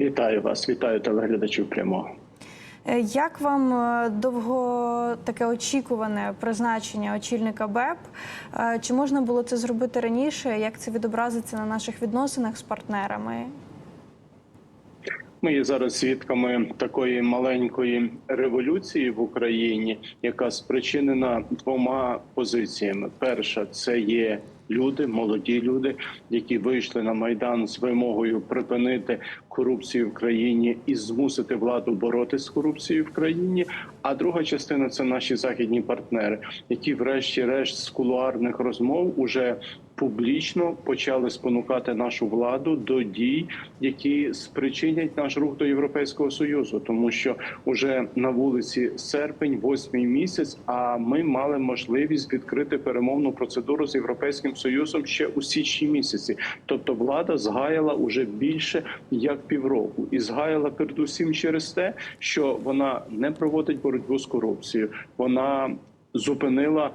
Вітаю вас, вітаю телеглядачів прямого. Е, Як вам е, довго таке очікуване призначення очільника БЕП? Е, Чи можна було це зробити раніше? Як це відобразиться на наших відносинах з партнерами? Ми є зараз свідками такої маленької революції в Україні, яка спричинена двома позиціями: перша це є люди, молоді люди, які вийшли на майдан з вимогою припинити корупцію в країні і змусити владу боротися з корупцією в країні. А друга частина це наші західні партнери, які, врешті-решт, з кулуарних розмов уже публічно почали спонукати нашу владу до дій, які спричинять наш рух до Європейського союзу, тому що уже на вулиці серпень, восьмий місяць. А ми мали можливість відкрити перемовну процедуру з європейським союзом ще у січні місяці. Тобто, влада згаяла уже більше як півроку, і згаяла передусім через те, що вона не проводить боротьбу з корупцією. Вона зупинила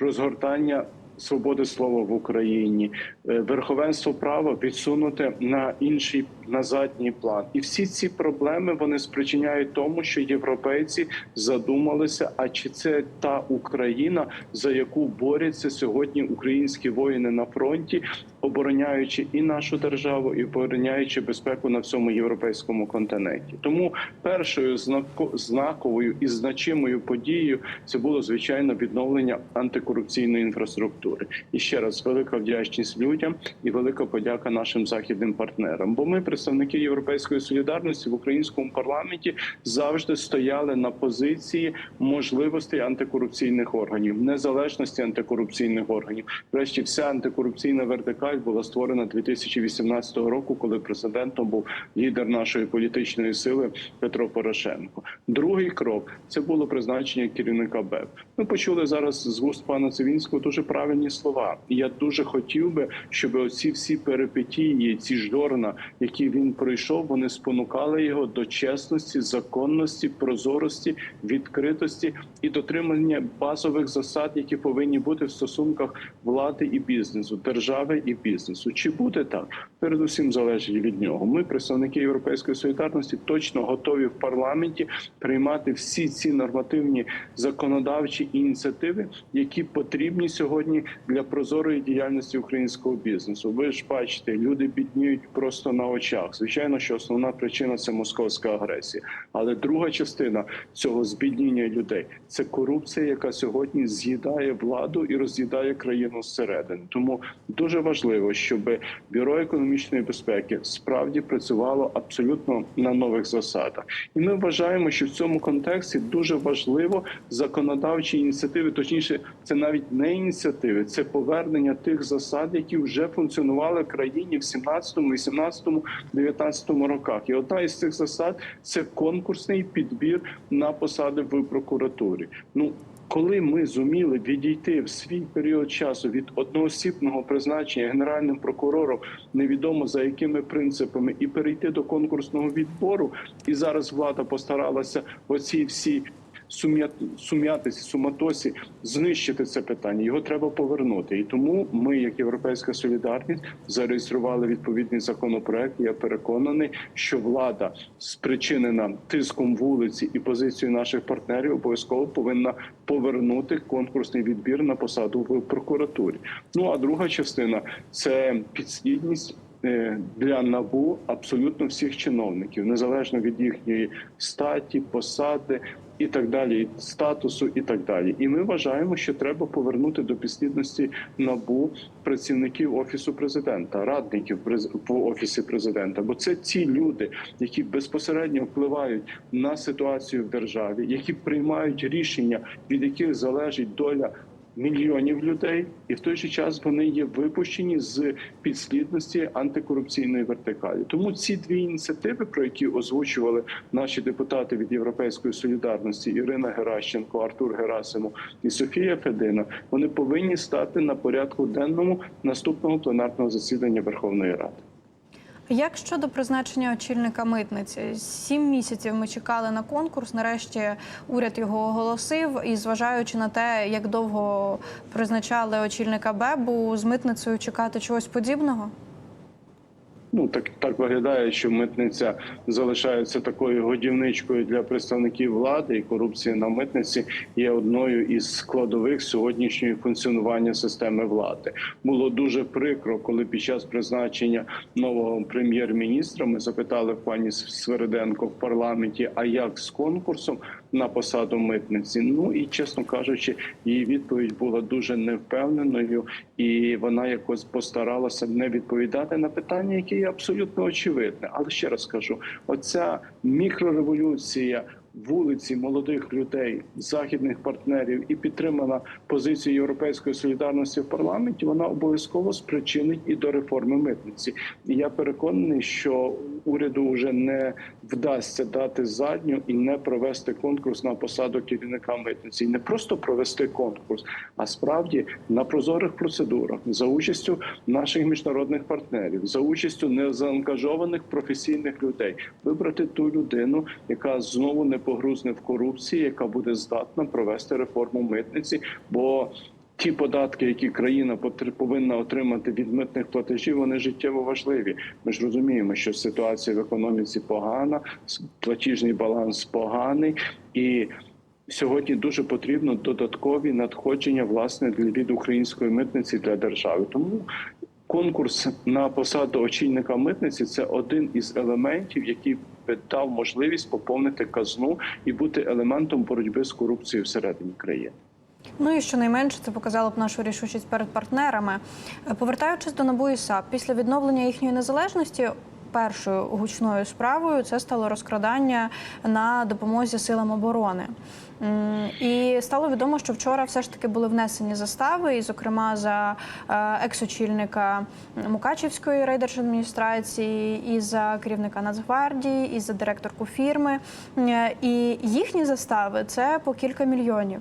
розгортання свободи слова в Україні, е, верховенство права відсунуте на інший на задній план, і всі ці проблеми вони спричиняють тому, що європейці задумалися: а чи це та Україна, за яку борються сьогодні українські воїни на фронті, обороняючи і нашу державу, і обороняючи безпеку на всьому європейському континенті. Тому першою знако- знаковою і значимою подією це було звичайно відновлення антикорупційної інфраструктури. І ще раз велика вдячність людям і велика подяка нашим західним партнерам. Бо ми, представники європейської солідарності в українському парламенті, завжди стояли на позиції можливостей антикорупційних органів, незалежності антикорупційних органів. Врешті вся антикорупційна вертикаль була створена 2018 року, коли президентом був лідер нашої політичної сили Петро Порошенко. Другий крок це було призначення керівника БЕП. Ми почули зараз з вуст пана Цивінського дуже правильні слова. Я дуже хотів би, щоб оці всі перипетії, ці жорна, які він пройшов, вони спонукали його до чесності, законності, прозорості, відкритості і дотримання базових засад, які повинні бути в стосунках влади і бізнесу, держави і бізнесу. Чи буде так? Передусім залежить від нього. Ми, представники європейської солідарності, точно готові в парламенті приймати всі ці нормативні законодавчі ініціативи, які потрібні сьогодні для прозорої діяльності українського бізнесу. Ви ж бачите, люди бідніють просто на очах. Звичайно, що основна причина це московська агресія, але друга частина цього збідніння людей це корупція, яка сьогодні з'їдає владу і роз'їдає країну зсередини. Тому дуже важливо, щоб бюро економічної безпеки справді працювало абсолютно на нових засадах, і ми вважаємо, що в цьому контексті дуже важливо законодавчі ініціативи, точніше, це навіть не ініціативи, це повернення тих засад, які вже функціонували в країні в 17, 18, 19 роках. І одна із цих засад це конкурсний підбір на посади в прокуратурі. Ну коли ми зуміли відійти в свій період часу від одноосібного призначення генеральним прокурором, невідомо за якими принципами, і перейти до конкурсного відбору, і зараз влада постаралася оці всі сум'ятися, суматосі знищити це питання. Його треба повернути. І тому ми, як європейська солідарність, зареєстрували відповідний законопроект. Я переконаний, що влада, спричинена тиском вулиці і позицією наших партнерів, обов'язково повинна повернути конкурсний відбір на посаду в прокуратурі. Ну а друга частина це підслідність. Е, Для набу абсолютно всіх чиновників, незалежно від їхньої статі, посади і так далі, статусу і так далі. І ми вважаємо, що треба повернути до підслідності набу працівників офісу президента, радників в офісі президента. Бо це ті люди, які безпосередньо впливають на ситуацію в державі, які приймають рішення, від яких залежить доля. Мільйонів людей, і в той же час вони є випущені з підслідності антикорупційної вертикалі. Тому ці дві ініціативи, про які озвучували наші депутати від Європейської солідарності Ірина Геращенко, Артур Герасимов і Софія Федина, вони повинні стати на порядку денному наступного пленарного засідання Верховної Ради. Як щодо призначення очільника митниці? Сім місяців ми чекали на конкурс. Нарешті уряд його оголосив. І зважаючи на те, як довго призначали очільника БЕБу, з митницею чекати чогось подібного? Ну так так виглядає, що митниця залишається такою годівничкою для представників влади, і корупція на митниці є одною із складових сьогоднішнього функціонування системи влади. Було дуже прикро, коли під час призначення нового прем'єр-міністра ми запитали пані Свериденко в парламенті, а як з конкурсом на посаду митниці? Ну і чесно кажучи, її відповідь була дуже невпевненою, і вона якось постаралася не відповідати на питання, яке є абсолютно очевидне. Але ще раз кажу: оця мікрореволюція. Вулиці молодих людей, західних партнерів і підтримана позиція європейської солідарності в парламенті. Вона обов'язково спричинить і до реформи митниці. І я переконаний, що уряду вже не вдасться дати задню і не провести конкурс на посаду керівника митниці, і не просто провести конкурс, а справді на прозорих процедурах за участю наших міжнародних партнерів, за участю незаангажованих професійних людей, вибрати ту людину, яка знову не погрузне в корупції, яка буде здатна провести реформу митниці. бо Ті податки, які країна повинна отримати від митних платежів, вони життєво важливі. Ми ж розуміємо, що ситуація в економіці погана, платіжний баланс поганий, і сьогодні дуже потрібно додаткові надходження власне для від української митниці для держави. Тому конкурс на посаду очільника митниці це один із елементів, який дав можливість поповнити казну і бути елементом боротьби з корупцією всередині країни. Ну і щонайменше це показало б нашу рішучість перед партнерами. Повертаючись до НАБУ і САП, після відновлення їхньої незалежності. Першою гучною справою це стало розкрадання на допомозі силам оборони. І стало відомо, що вчора все ж таки були внесені застави, і, зокрема, за е, екс-очільника Мукачівської райдержадміністрації, і за керівника Нацгвардії, і за директорку фірми. І їхні застави це по кілька мільйонів.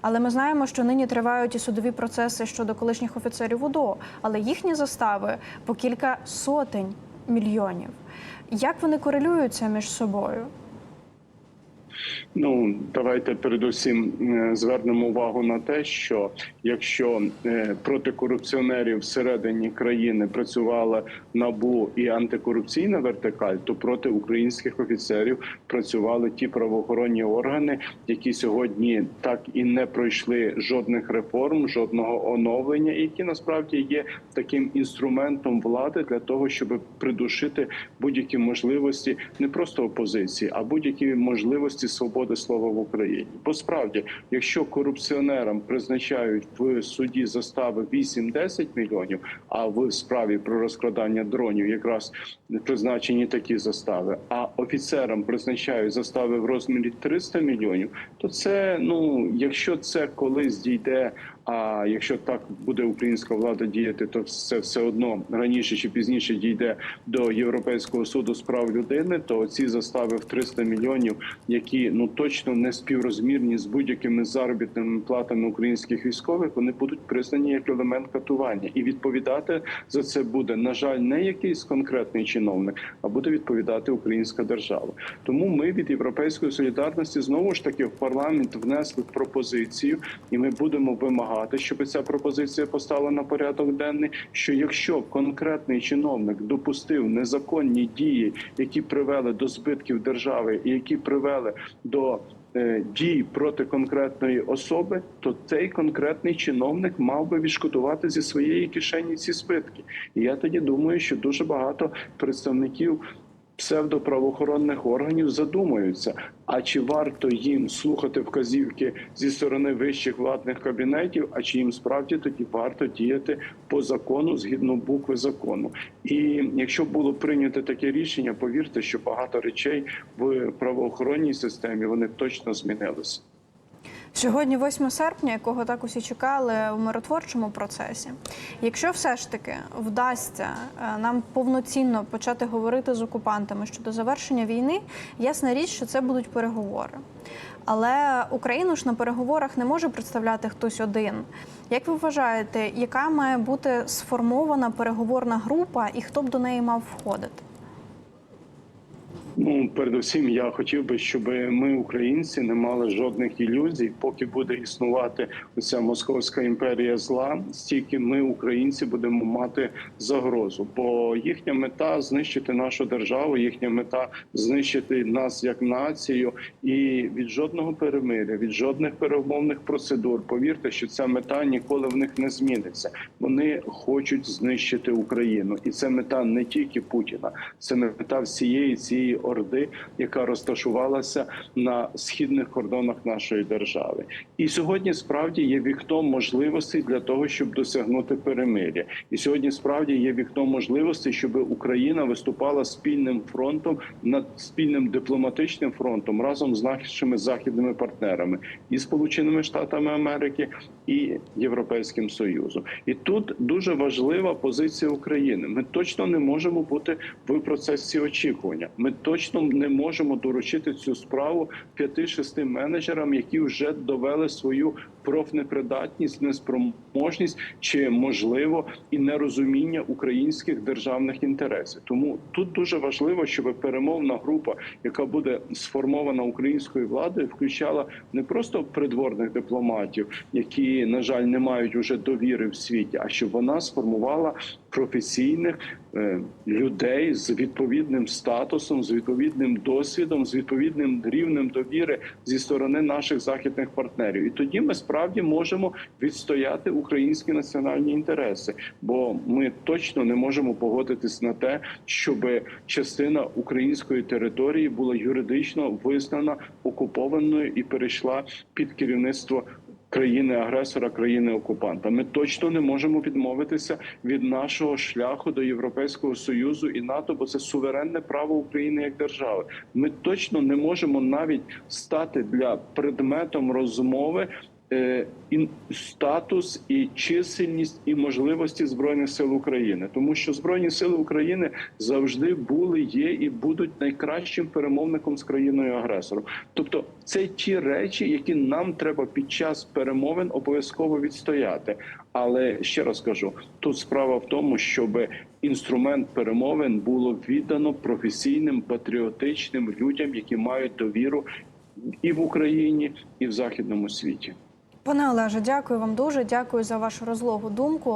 Але ми знаємо, що нині тривають і судові процеси щодо колишніх офіцерів УДО, але їхні застави по кілька сотень мільйонів. Як вони корелюються між собою? Ну давайте передусім е, звернемо увагу на те, що якщо е, проти корупціонерів всередині країни працювала набу і антикорупційна вертикаль, то проти українських офіцерів працювали ті правоохоронні органи, які сьогодні так і не пройшли жодних реформ, жодного оновлення, які насправді є таким інструментом влади для того, щоб придушити будь-які можливості не просто опозиції, а будь-які можливості свободи слова в Україні. Бо справді, якщо корупціонерам призначають в суді застави 8-10 мільйонів, а в справі про розкрадання дронів якраз призначені такі застави, а офіцерам призначають застави в розмірі 300 мільйонів, то це ну, якщо це колись дійде. А якщо так буде українська влада діяти, то це все одно раніше чи пізніше дійде до Європейського суду з прав людини. То ці застави в 300 мільйонів, які ну точно не співрозмірні з будь-якими заробітними платами українських військових, вони будуть признані як елемент катування, і відповідати за це буде на жаль не якийсь конкретний чиновник, а буде відповідати українська держава. Тому ми від європейської солідарності знову ж таки в парламент внесли пропозицію, і ми будемо вимагати, щоб ця пропозиція постала на порядок денний. Що якщо конкретний чиновник допустив незаконні дії, які привели до збитків держави, і які привели до е, Дій проти конкретної особи, то цей конкретний чиновник мав би відшкодувати зі своєї кишені ці збитки. І я тоді думаю, що дуже багато представників псевдоправоохоронних органів задумаються, а чи варто їм слухати вказівки зі сторони вищих владних кабінетів, а чи їм справді тоді варто діяти по закону згідно букви закону? І якщо було прийнято таке рішення, повірте, що багато речей в правоохоронній системі вони точно змінилися. Сьогодні 8 серпня, якого так усі чекали у миротворчому процесі. Якщо все ж таки вдасться е, нам повноцінно почати говорити з окупантами щодо завершення війни, ясна річ, що це будуть переговори. Але Україну ж на переговорах не може представляти хтось один. Як ви вважаєте, яка має бути сформована переговорна група і хто б до неї мав входити? Ну, передусім, я хотів би, щоб ми, українці, не мали жодних ілюзій, поки буде існувати ця московська імперія зла, стільки ми, українці, будемо мати загрозу. Бо їхня мета знищити нашу державу, їхня мета знищити нас як націю, і від жодного перемиря, від жодних перемовних процедур. Повірте, що ця мета ніколи в них не зміниться. Вони хочуть знищити Україну, і це мета не тільки Путіна, це мета всієї цієї орди, яка розташувалася на східних кордонах нашої держави. І сьогодні справді є вікно можливостей для того, щоб досягнути перемиря. І сьогодні справді є вікно можливостей, щоб Україна виступала спільним фронтом над спільним дипломатичним фронтом разом з нашими західними партнерами і Сполученими Штатами Америки, і Європейським Союзом. І тут дуже важлива позиція України. Ми точно не можемо бути в процесі очікування. Ми точно не можемо доручити цю справу п'яти-шести менеджерам, які вже довели свою профнепридатність, неспроможність чи можливо і нерозуміння українських державних інтересів. Тому тут дуже важливо, щоб перемовна група, яка буде сформована українською владою, включала не просто придворних дипломатів, які на жаль не мають уже довіри в світі, а щоб вона сформувала професійних е, людей з відповідним статусом, з відповідним досвідом, з відповідним рівнем довіри зі сторони наших західних партнерів. І тоді ми справді можемо відстояти українські національні інтереси, бо ми точно не можемо погодитись на те, щоб частина української території була юридично визнана окупованою і перейшла під керівництво країни-агресора, країни-окупанта. Ми точно не можемо відмовитися від нашого шляху до Європейського союзу і НАТО, бо це суверенне право України як держави. Ми точно не можемо навіть стати для предметом розмови. Е, статус і чисельність і можливості збройних сил України, тому що збройні сили України завжди були, є і будуть найкращим перемовником з країною агресором. Тобто, це ті речі, які нам треба під час перемовин обов'язково відстояти. Але ще раз кажу: тут справа в тому, щоб інструмент перемовин було віддано професійним патріотичним людям, які мають довіру і в Україні, і в західному світі. Пане Олеже, дякую вам дуже. Дякую за вашу розлогу думку.